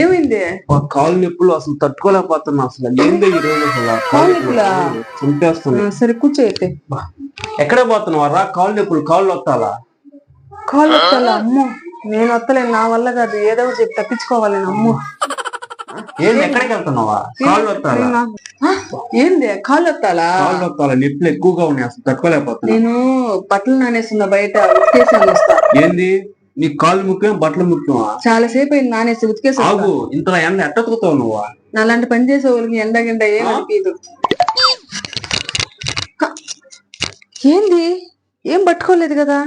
ఏమైంది? కాలు నొప్పులు అసలు తట్టుకోలేకపోతున్నా అసలు. ఏందో ఈ రోజు అసలు కాలు నొప్పులా? చంపేస్తుంది. ఆ, సరే కూర్చో అయితే. ఎక్కడే పోతున్నావా? రా కాలు నొప్పులు కాళ్ళు వస్తాలా కాళ్ళు వస్తాలా అమ్మో నేను వస్తలేను నా వల్ల కాదు. ఏదో ఒకటి చెప్పి తప్పించుకోవాలి అమ్మో. ఏంది ఎక్కడికి వెళ్తున్నావా? కాళ్ళు వస్తాలా ఏంది? కాళ్ళు వస్తాలా కాళ్ళు వస్తాలా నొప్పులు ఎక్కువగా ఉన్నాయి అసలు తట్టుకోలేకపోతున్నా. నేను బట్టలు నానేస్తున్నా బయట వస్తా. ఏంది? నీ కాళ్ళు ముఖ్యం బట్టలు ముఖ్యమా చాలా సేపు అయింది నానేసి ఉతికేసి. వస్తా. ఆగు ఇంతలా ఎండ ఎట్టతుకుతావు నువ్వా? నా అలాంటి పని చేసే వాళ్ళకి ఎండ గంట ఏం అనిపించదు ఏంది? ఏం పట్టుకోలేదు కదా?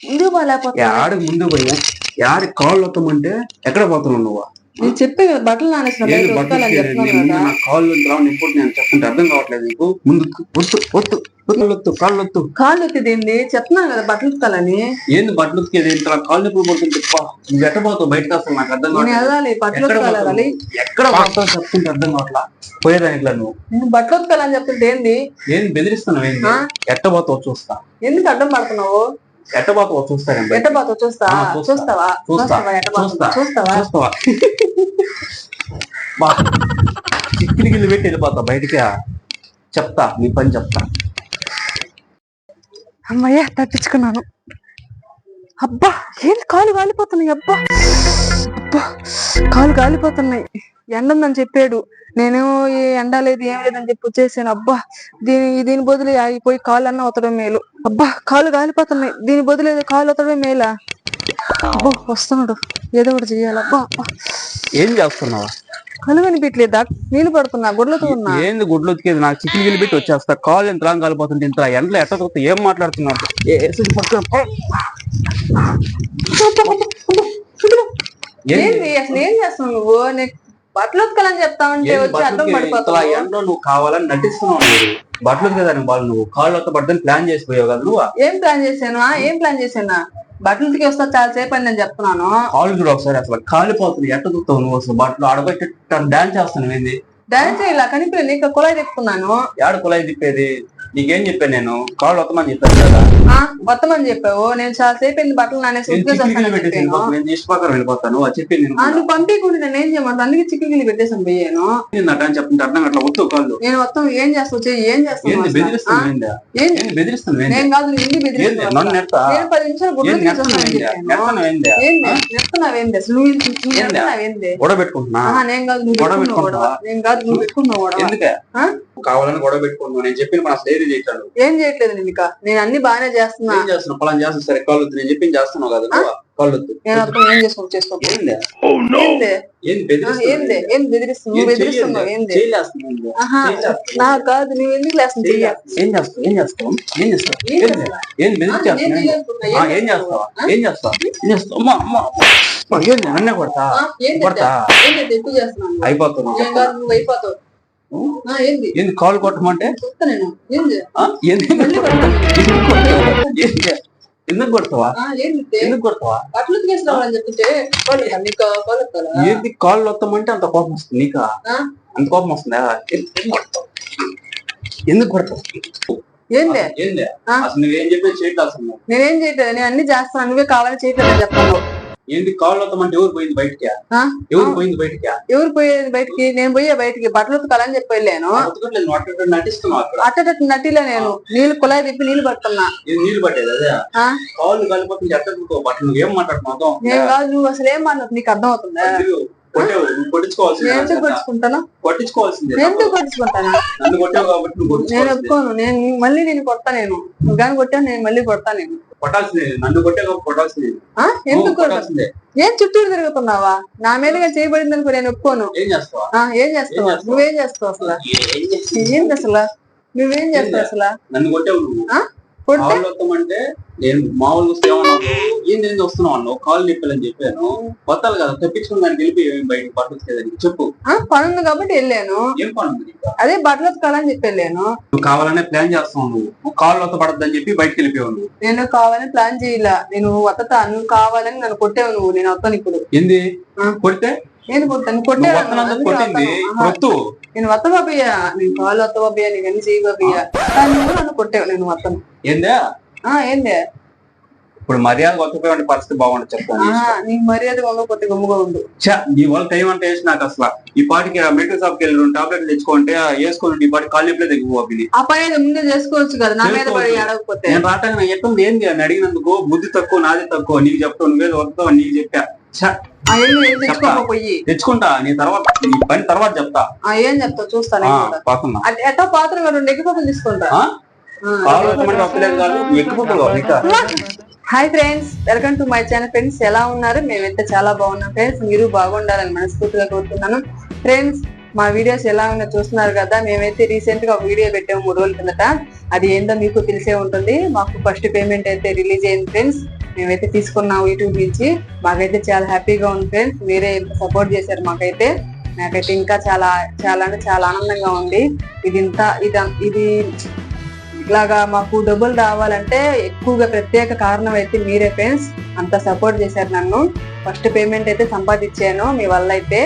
ఎందుకు బాగాలేకపోతున్నా యాడ ముందు పోయా యాడి కాళ్ళు వస్తామంటే ఎక్కడ పోతున్నావు నువ్వు? నేను చెప్పే కదా బట్టలు బయట బట్టలు చెప్తున్నాను కాళ్ళు రావు ఇప్పుడు నేను చెప్తుంటే అర్థం కావట్లేదు నీకు. ముందు ఒత్తు ఒత్తు ఒత్తు కాళ్ళు ఒత్తు కాళ్ళు ఎత్తిదేంది? చెప్తున్నాను కదా బట్టలు ఉతకాలని. ఏంది బట్టలు ఉతికేది? ఇంత కాళ్ళు నొప్పులు పడుతుంటే పా, నువ్వు ఎట్ట పోతావు? బయటకు అసలు నాకు అర్థం వెళ్ళాలి బట్టలు ఎక్కడ ఉతకాలి ఎక్కడ పోతావు చెప్తుంటే అర్థం కావట్లా? పోయేదాని ఇట్లా నువ్వు? నేను బట్టలు ఉతకాలని చెప్తుంటే ఏంది? ఏంది బెదిరిస్తున్నావు ఏంది? ఎట్ట పోతావు చూస్తా. ఎందుకు అడ్డం పడుతున్నావు? ఎట్ట పోతావు చూస్తాను ఎట్ట పోతావు చూస్తా. చూస్తావా? చూస్తా. చూస్తావా? చూస్తా. చూస్తావా? చూస్తావా? చిక్కిలి గిల్లి పెట్టి వెళ్ళిపోతా బయటికి. చెప్తా నీ పని చెప్తా. అమ్మయ్య తప్పించుకున్నాను. అబ్బా ఏంది కాలు కాలిపోతున్నాయి అబ్బా. అబ్బా కాలు కాలిపోతున్నాయి. ఎండ ఉందని చెప్పాడు. నేనేమో ఏ ఎండ లేదు ఏం లేదని చెప్పి వచ్చేసాను. అబ్బా దీని దీని బదులు పోయి కాలు అన్న అవుతడం మేలు. అబ్బా కాలు కాలిపోతున్నాయి. దీని బదులు ఏదో కాలు అవుతడమే మేలా? అబ్బో వస్తున్నాడు. ఏదో ఒకటి చెయ్యాలి. అబ్బా. ఏం చేస్తున్నావా? కళ్ళు కనిపించలేదా నీళ్ళు పడుతున్నా గుడ్లతో ఉన్నా? ఏంది గుడ్లు ఉతికేది? నాకు చికెన్ గిల్లి పెట్టి వచ్చేస్తా. కాల్ ఎంత రాంగ్ కాలిపోతుంటే ఇంత ఎండలో ఎట్ట తొక్కుతా ఏం. ఏంది? ఏంది అసలు ఏం చేస్తున్నావు నువ్వు? నీకు బట్టలు ఉతకాలని చెప్తా ఉంటే వచ్చి అర్థం పడిపోతావు ఎండలో నువ్వు కావాలని నటిస్తున్నావు బట్టలు ఉతికేదానికి వాళ్ళు నువ్వు కాళ్ళు వస్తా పడుతుంది ప్లాన్ చేసిపోయావు కదా నువ్వు. ఏం ప్లాన్ చేశాను? ఏం ప్లాన్ చేశాను? బట్టలు ఉతికి వస్తా చాలా సేపు అని నేను చెప్తున్నాను. కాళ్ళు చూడు ఒకసారి అసలు కాలిపోతుంది ఎట్ట చూస్తావు నువ్వు అసలు బట్టలు ఆడబెట్టి డాన్స్ చేస్తాను ఏంది? డాన్స్ ఇలా కనిపి నీకు కుళాయి తిప్పుకున్నాను. ఏడ కులాయి తిప్పేది? నీకేం చెప్పాను నేను? కాళ్ళు వస్తామని చెప్పాను కదా. ఆ? వత్తమని చెప్పావు. నేను చాలా సేపు బట్టలు నానేసి నేను చెప్పాను. వెళ్ళిపోతాను. నేను అది చెప్పి నేను ఆ, నువ్వు పంపించకుండా నేను ఏం చేయమంటాను? అందుకే చికెన్ గిల్లి పెట్టేసాను పోయాను నిన్నట అని చెప్తుంటే అర్థం అట్లా వద్దు కాళ్ళు. నేను మొత్తం ఏం చేస్తావు? ఏం? ఆ? బెదిరిస్తాను నేను కాదు నన్ను నెడతా నేను పది నిమిషాలు గుడ్లు అసలు నువ్వు గొడవ పెట్టుకుంటున్నా? నేను కాదు నువ్వు గొడవ పెట్టుకున్నావు? నేను కాదు నువ్వు పెట్టుకున్నావు గొడవ. ఎందుకే? కావాలని గొడవ పెట్టుకుంటున్నావు. నేను చెప్పిన మన ఏది చేయటాను ఏం చేయట్లేదు నేను ఇక నేను అన్ని బాగానే చేస్తున్నా. ఏం చేస్తున్నావు పొలం చేస్తాను సరే కాళ్ళు వద్దు. నేను చెప్పింది చేస్తున్నావు కదా నువ్వు కాళ్ళు వద్దు. నేను అర్థం ఏం చేసుకో చేసుకో ఏంది? ఏంది ఏంది? ఆ, బెదిరిస్తున్నావు? ఏంది? ఏంది బెదిరిస్తున్నావు? నువ్వు బెదిరిస్తున్నావు? ఏంది? నాకు కాదు నువ్వు ఎందుకు ఏం చేస్తావు ఏం చేస్తావు ఏం చేస్తావు ఏం? ఏం ఏం ఏం చేస్తావు? ఏం చేస్తావా ఏం చేస్తావు అమ్మా అమ్మా. నన్నే కొడతా? కొడతా? అయిపోతావు. ఆ, ఏంది? కాల్ కొట్టమంటే. ఎందుకు కొడతావా? ఎందుకు కొడతావా? ఆ, ఏంది కాళ్ళు వస్తామంటే అంత కోపం వస్తుంది నీకా? ఆ? అంత కోపం వస్తుందా? ఎందుకు కొడతావు? ఏంది? అసలు నువ్వేం చెప్పేది చేయట్లేదు. నేనేం చేయట్లేదు నేను అన్ని చేస్తాను నువ్వే కావాలని చేయట్లేదు అని చెప్తాను ఏంది కాళ్ళు వస్తామంటే ఎవరు పోయింది బయటికి? ఎవరు పోయింది బయటికి? ఎవరు పోయేది బయటికి? నేను పోయే బయటికి బట్టలు ఉతకాలని చెప్పి వెళ్ళాను. అట్ట అట్టటట్టు నటిలో నేను. నీళ్ళు కుళాయి తిప్పి నీళ్ళు పడుతున్నా. నీళ్ళు పట్టేది అదే? కాళ్ళు ఎట్ట ఉతుకుతావు? బట్టలు ఏం మాట్లాడుతున్నావు నేను కాదు నువ్వు అసలు ఏం మాట్లాడు నీకు అర్థం అవుతుందా? నేను ఒప్పుకోను. నేను మళ్ళీ నేను కొడతా నేను. కానీ కొట్టాను నేను మళ్ళీ కొడతా నేను? ఎందుకు కొట్టాల్సిందే. ఏం చుట్టూరు తిరుగుతున్నావా? నా మీదగా చేయబడింది అనుకో నేను ఒప్పుకోను. ఏం చేస్తావా? నువ్వేం చేస్తావు అసలు? ఏం చేస్తావు? ఏంది అసలు? నువ్వేం చేస్తావు అసలు? నన్ను కొట్టావు నేను వస్తే ఏమన్నావు ఏంది ఏంది వస్తున్నావు అన్నావు. కాళ్ళు నిప్పాలని చెప్పాను. కొత్తాలు కదా తెప్పించుకుని దానికి ఏం బయటకు చెప్పు. ఆ, పని ఉంది కాబట్టి వెళ్ళాను. ఏం పని ఉంది నీకు? అదే బట్టలు ఉతకాలని చెప్పి వెళ్ళాను. నువ్వు కావాలనే ప్లాన్ చేస్తావు నువ్వు. కాళ్ళు వస్త పడద్దని చెప్పి బయటకు వెళ్ళిపోయావు నువ్వు. నేను కావాలని ప్లాన్ చేయలే. నేను వత్తతా. నువ్వు కావాలని నన్ను కొట్టావు నువ్వు. నేను వస్తాను ఇప్పుడు. ఏంది? ఆ. కొడితే? నేను కొట్టాను. నువ్వు కొట్టాను కొట్టింది. కొత్తు నేను వత్త బాబయ్యా. నేను కాలు వత్త బాబయ్యా. నీకు అన్ని చేయి బాబయ్యా. కానీ నువ్వు నన్ను కొట్టావు. నేను వత్తను. ఏందా? ఆ ఏందే? ఇప్పుడు మర్యాద కొత్తపోయిన పరిస్థితి బాగుండదు నీకు మర్యాద ఉండకపోతే గమ్ముగా ఉండు. నీ వల్ల టైం అంటే వేసి నాకు అసలు. ఈ పాటికి మెడికల్ షాప్కి వెళ్ళి రెండు టాబ్లెట్లు తెచ్చుకుంటే ఆ వేసుకుని ఈ పాటి కాళ్ళు ఇప్పుడే తగ్గిపోయింది ఆ పని ముందే చేసుకోవచ్చు కదా నా మీద పడి. అడగకపోతే. నేను నాకు ఎట్టుంది అని అడిగినందుకు బుద్ధి తక్కువ నాది తక్కువ నీకు చెప్తావు నువ్వేదో వస్తావు నీకు చెప్పా. ఏం ఏం తెచ్చుకుంటా నీ తర్వాత నీ పని తర్వాత చెప్తా. ఏం చూస్తాను. పాకున్నా అది ఎట్టా పాత్ర రెండు ఎగ్గిపోతలు తీసుకుంటా. కాదు? ఎక్కువ ఇంకా hi friends welcome to my channel friends ఎలా ఉన్నారు? మేమైతే చాలా బాగున్నాం ఫ్రెండ్స్ మీరు బాగుండాలని మనస్ఫూర్తిగా కోరుతున్నాను. ఫ్రెండ్స్ మా వీడియోస్ ఎలా ఉన్నా చూస్తున్నారు కదా? మేమైతే రీసెంట్గా ఒక వీడియో పెట్టాము మూడు రోజుల కిందట. అది ఏందో మీకు తెలిసే ఉంటుంది. మాకు ఫస్ట్ పేమెంట్ అయితే రిలీజ్ అయింది ఫ్రెండ్స్ మేమైతే తీసుకున్నాం యూట్యూబ్ నుంచి. మాకైతే చాలా హ్యాపీగా ఉంది ఫ్రెండ్స్ మీరే సపోర్ట్ చేశారు మాకైతే. నాకైతే ఇంకా చాలా చాలా అంటే చాలా ఆనందంగా ఉంది. ఇది ఇంత ఇది ఇది ఇలాగా మాకు డబ్బులు రావాలంటే ఎక్కువగా ప్రత్యేక కారణం అయితే మీరే ఫ్రెండ్స్. అంత సపోర్ట్ చేశారు నన్ను. ఫస్ట్ పేమెంట్ అయితే సంపాదించాను మీ వల్ల అయితే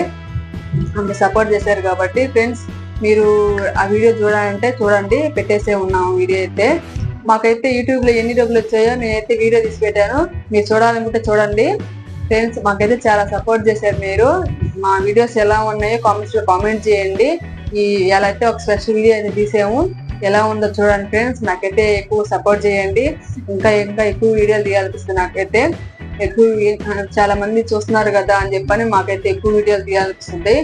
అంత సపోర్ట్ చేశారు కాబట్టి ఫ్రెండ్స్. మీరు ఆ వీడియో చూడాలంటే చూడండి పెట్టేసే ఉన్నాము వీడియో అయితే. మాకైతే యూట్యూబ్లో ఎన్ని డబ్బులు వచ్చాయో నేనైతే వీడియో తీసి పెట్టాను మీరు చూడాలనుకుంటే చూడండి. ఫ్రెండ్స్ మాకైతే చాలా సపోర్ట్ చేశారు మీరు. మా వీడియోస్ ఎలా ఉన్నాయో కామెంట్స్లో కామెంట్ చేయండి. ఈ ఎలా అయితే ఒక స్పెషల్ వీడియో అయితే తీసాము. ఎలా ఉందో చూడండి ఫ్రెండ్స్ నాకైతే ఎక్కువ సపోర్ట్ చేయండి. ఇంకా ఇంకా ఎక్కువ వీడియోలు తీయాలనిపిస్తుంది నాకైతే. ఎక్కువ చాలా మంది చూస్తున్నారు కదా అని చెప్పని మాకైతే ఎక్కువ వీడియోలు తీయాలనిపిస్తుంది.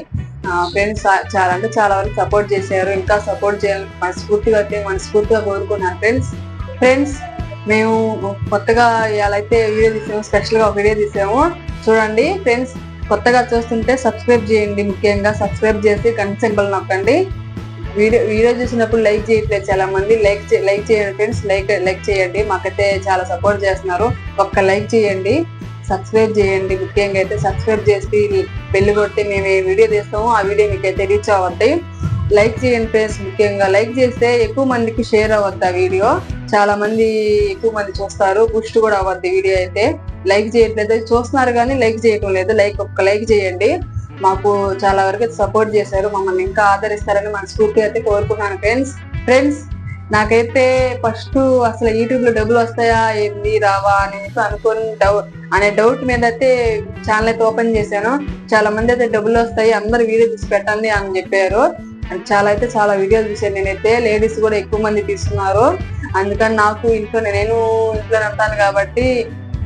ఫ్రెండ్స్ చాలా అంటే చాలా వరకు సపోర్ట్ చేశారు. ఇంకా సపోర్ట్ చేయాలని మనస్ఫూర్తిగా అయితే మనస్ఫూర్తిగా కోరుకున్నాను ఫ్రెండ్స్ ఫ్రెండ్స్ మేము కొత్తగా ఇలా అయితే వీడియో తీసాము. స్పెషల్గా ఒక వీడియో తీసాము. చూడండి ఫ్రెండ్స్ కొత్తగా చూస్తుంటే సబ్స్క్రైబ్ చేయండి. ముఖ్యంగా సబ్స్క్రైబ్ చేసి గంట సింబల్ నొక్కండి. వీడియో వీడియో చూసినప్పుడు లైక్ చేయట్లేదు చాలా మంది లైక్ లైక్ చేయండి ఫ్రెండ్స్. లైక్ లైక్ చేయండి. మాకైతే చాలా సపోర్ట్ చేస్తున్నారు. ఒక్క లైక్ చేయండి. సబ్స్క్రైబ్ చేయండి. ముఖ్యంగా అయితే సబ్స్క్రైబ్ చేసి పెళ్ళి కొట్టి మేము ఏ వీడియో తీస్తామో ఆ వీడియో మీకు అయితే రీచ్ అవ్వద్ది లైక్ చేయండి ఫ్రెండ్స్. ముఖ్యంగా లైక్ చేస్తే ఎక్కువ మందికి షేర్ అవ్వద్దు ఆ వీడియో. చాలా మంది ఎక్కువ మంది చూస్తారు. బూస్ట్ కూడా అవ్వద్ది వీడియో అయితే. లైక్ చేయట్లేదు. చూస్తున్నారు కానీ లైక్ చేయటం లేదు. లైక్ ఒక్క లైక్ చేయండి. మాకు చాలా వరకు సపోర్ట్ చేశారు మమ్మల్ని ఇంకా ఆదరిస్తారని మనస్ఫూర్తిగా అయితే కోరుకున్నాను ఫ్రెండ్స్ ఫ్రెండ్స్ నాకైతే ఫస్ట్ అసలు యూట్యూబ్లో డబ్బులు వస్తాయా ఏంది రావా అని అనుకుని డౌట్ అనే డౌట్ మీద అయితే ఛానల్ అయితే ఓపెన్ చేశాను. చాలా మంది అయితే డబ్బులు వస్తాయి అందరు వీడియో తీసి పెట్టండి అని చెప్పారు. అండ్ చాలా అయితే చాలా వీడియోలు చూసాను నేనైతే. లేడీస్ కూడా ఎక్కువ మంది తీస్తున్నారు. అందుకని నాకు ఇంట్లో నేను ఇంట్లో ఉంటాను కాబట్టి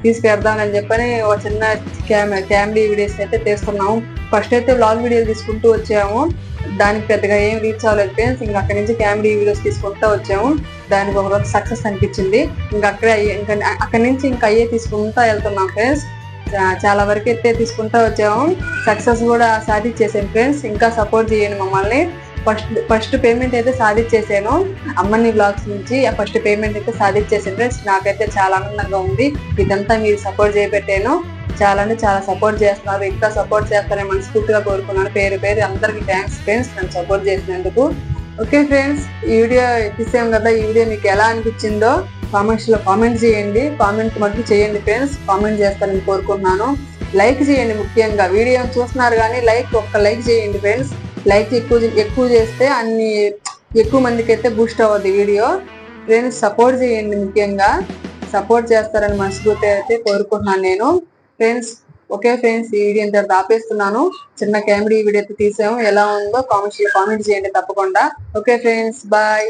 తీసి పెడదామని చెప్పని ఒక చిన్న క్యామె వీడియోస్ అయితే తీసుకున్నాము ఫస్ట్ అయితే వ్లాగ్ వీడియోలు తీసుకుంటూ వచ్చాము. దానికి పెద్దగా ఏం రీచ్ అవ్వలేదు ఫ్రెండ్స్ ఇంకా అక్కడి నుంచి కామెడీ వీడియోస్ తీసుకుంటూ వచ్చాము. దానికి ఒక రోజు సక్సెస్ అనిపించింది. ఇంకా అక్కడే అయ్యే- ఇంకా అక్కడి నుంచి ఇంకా అయ్యే తీసుకుంటూ వెళ్తున్నాం ఫ్రెండ్స్ చాలా వరకు అయితే తీసుకుంటూ వచ్చాము. సక్సెస్ కూడా సాధించేసాం ఫ్రెండ్స్ ఇంకా సపోర్ట్ చేయండి మమ్మల్ని. ఫస్ట్ ఫస్ట్ పేమెంట్ అయితే సాధించేసాను అమ్మని బ్లాగ్స్ నుంచి ఆ ఫస్ట్ పేమెంట్ అయితే సాధించేసాను ఫ్రెండ్స్ నాకైతే చాలా ఆనందంగా ఉంది. ఇదంతా మీరు సపోర్ట్ చేయబెట్టాను చాలా అంటే చాలా సపోర్ట్ చేస్తున్నారు. ఇంకా సపోర్ట్ చేస్తారని మనస్ఫూర్తిగా కోరుకున్నాను. పేరు పేరు అందరికి థ్యాంక్స్ ఫ్రెండ్స్ నన్ను సపోర్ట్ చేసినందుకు. ఓకే ఫ్రెండ్స్ ఈ వీడియో తీసాం కదా. ఈ వీడియో మీకు ఎలా అనిపించిందో కామెంట్స్లో కామెంట్ చేయండి. కామెంట్ మటుకు చేయండి ఫ్రెండ్స్ కామెంట్ చేస్తారని కోరుకుంటున్నాను. లైక్ చేయండి ముఖ్యంగా. వీడియో చూస్తున్నారు కానీ లైక్ ఒక్క లైక్ చేయండి ఫ్రెండ్స్ లైక్స్ ఎక్కువ ఎక్కువ చేస్తే అన్ని ఎక్కువ మందికి అయితే బూస్ట్ అవ్వద్ది వీడియో. ఫ్రెండ్స్ సపోర్ట్ చేయండి ముఖ్యంగా. సపోర్ట్ చేస్తారని మనస్ఫూర్తి అయితే కోరుకుంటున్నాను నేను. ఫ్రెండ్స్ ఓకే ఫ్రెండ్స్ ఈ వీడియో ఇంత ఆపేస్తున్నాను. చిన్న కామెడీ వీడియో అయితే తీసాము. ఎలా ఉందో కామెంట్స్ కామెంట్ చేయండి తప్పకుండా. Okay friends bye